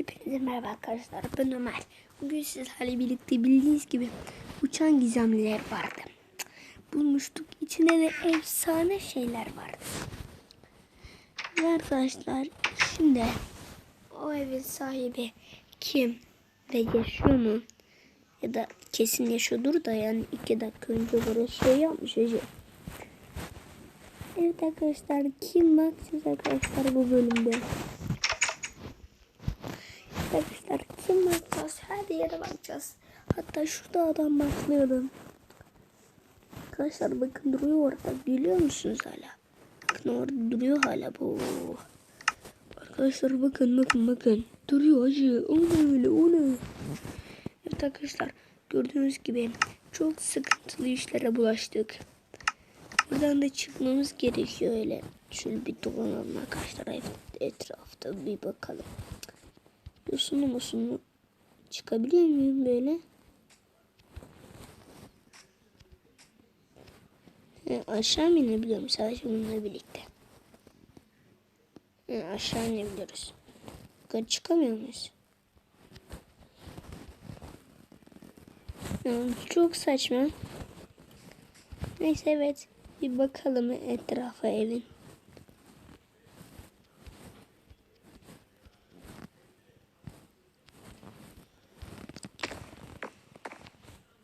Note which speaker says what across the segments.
Speaker 1: Hepinize merhaba arkadaşlar. Ben Ömer. Bugün sizlerle birlikte bildiğiniz gibi uçan gizemliler vardı. Bulmuştuk. İçinde de efsane şeyler vardı. Ve arkadaşlar şimdi o evin sahibi kim ve yaşıyor mu? Ya da kesin yaşıyordur da yani iki dakika önce böyle şey yapmış Ece. Evet arkadaşlar kim bakacağız arkadaşlar bu bölümde. Arkadaşlar kim bakacağız? Her yere bakacağız. Hatta şurada adam başlayalım. Arkadaşlar bakın duruyor orada. Biliyor musunuz hala? Bakın orada duruyor hala bu. Arkadaşlar bakın bakın bakın. Duruyor acı. O ne öyle o ne? Evet arkadaşlar gördüğünüz gibi çok sıkıntılı işlere bulaştık. Buradan da çıkmamız gerekiyor öyle. Şöyle bir dolanalım arkadaşlar et- etrafta bir bakalım. Yosunlu musunlu çıkabiliyor muyum böyle? He, aşağı mı inebiliyorum sadece bununla birlikte? He, aşağı inebiliyoruz. Yukarı çıkamıyor muyuz? Ya, çok saçma. Neyse evet. Bir bakalım etrafa evin.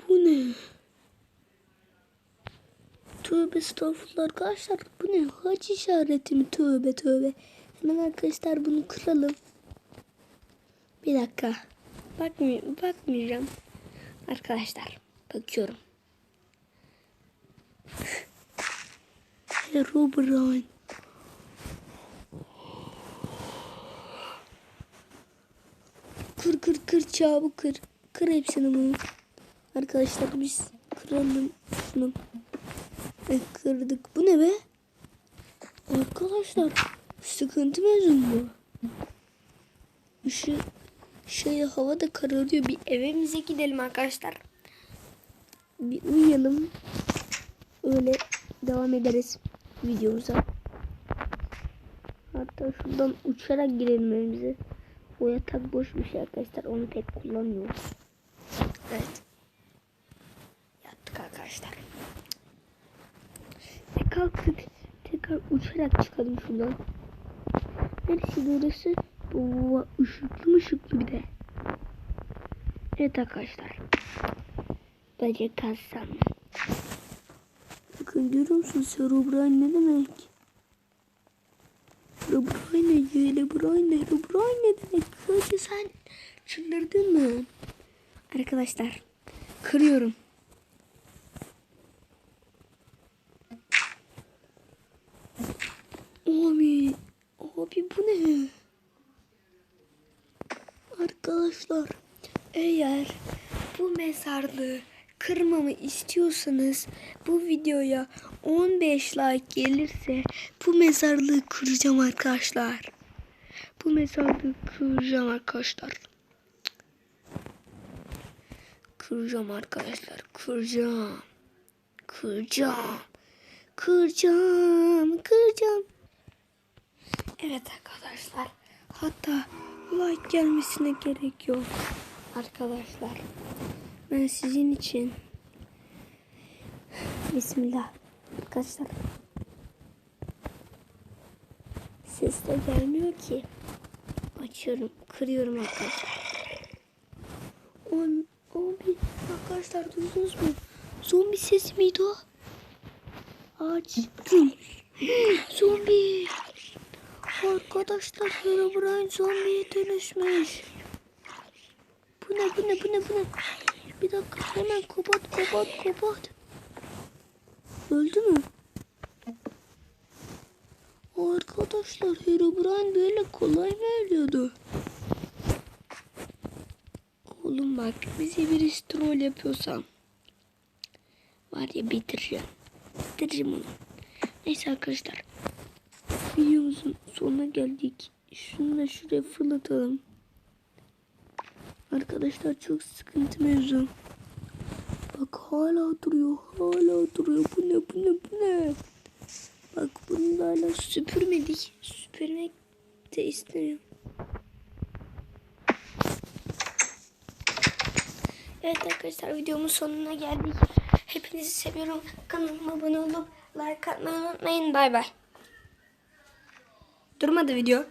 Speaker 1: Bu ne? Tövbe estağfurullah arkadaşlar. Bu ne? Hac işareti mi? Tövbe tövbe. Hemen arkadaşlar bunu kıralım. Bir dakika. Bakmay bakmayacağım. Arkadaşlar bakıyorum. Herobrine. Kır kır kır çabuk kır. Kır hepsini bunu. Arkadaşlar biz kıralım şunu. E, kırdık. Bu ne be? Arkadaşlar sıkıntı mezun bu. Şu şey hava da kararıyor. Bir evimize gidelim arkadaşlar. Bir uyuyalım. Öyle devam ederiz videomuza. Hatta şuradan uçarak girelim evimize. O yatak boş bir şey arkadaşlar. Onu pek kullanmıyoruz. Evet. Yattık arkadaşlar. Ve kalktık. Tekrar uçarak çıkalım şuradan. Neresi burası? Oo, ışıklı ışıklı bir de. Evet arkadaşlar. Bence kalsam. Bakın görüyor musun Herobrine ne demek? Herobrine ne? Herobrine, Herobrine ne demek? Hadi sen çıldırdın mı? Arkadaşlar kırıyorum. Abi, abi bu ne? Arkadaşlar eğer bu mezarlığı kırmamı istiyorsanız bu videoya 15 like gelirse bu mezarlığı kıracağım arkadaşlar. Bu mezarlığı kıracağım arkadaşlar. Kıracağım arkadaşlar. Kıracağım. Kıracağım. Kıracağım. Kıracağım. Evet arkadaşlar. Hatta like gelmesine gerek yok. Arkadaşlar. Ben sizin için Bismillah. Arkadaşlar. Ses de gelmiyor ki. Açıyorum. Kırıyorum arkadaşlar. On, abi arkadaşlar duydunuz mu? Zombi ses miydi o? Açtım. Zombi. Arkadaşlar Herobrine zombiye dönüşmüş. Bu ne bu ne bu ne bu ne? Bir dakika hemen kapat kapat kapat. Öldü mü? Arkadaşlar Herobrine böyle kolay mı ölüyordu? Oğlum bak bize bir troll yapıyorsam var ya bitireceğim. Bitireceğim onu. Neyse arkadaşlar videomuzun sonuna geldik. Şunu da şuraya fırlatalım. Arkadaşlar çok sıkıntı mevzu. Bak hala duruyor. Hala duruyor. Bu ne bu ne bu ne? Bak bunu da hala süpürmedik. Süpürmek de istemiyorum. Evet arkadaşlar videomun sonuna geldik. Hepinizi seviyorum. Kanalıma abone olup like atmayı unutmayın. Bay bay. Durmadı video.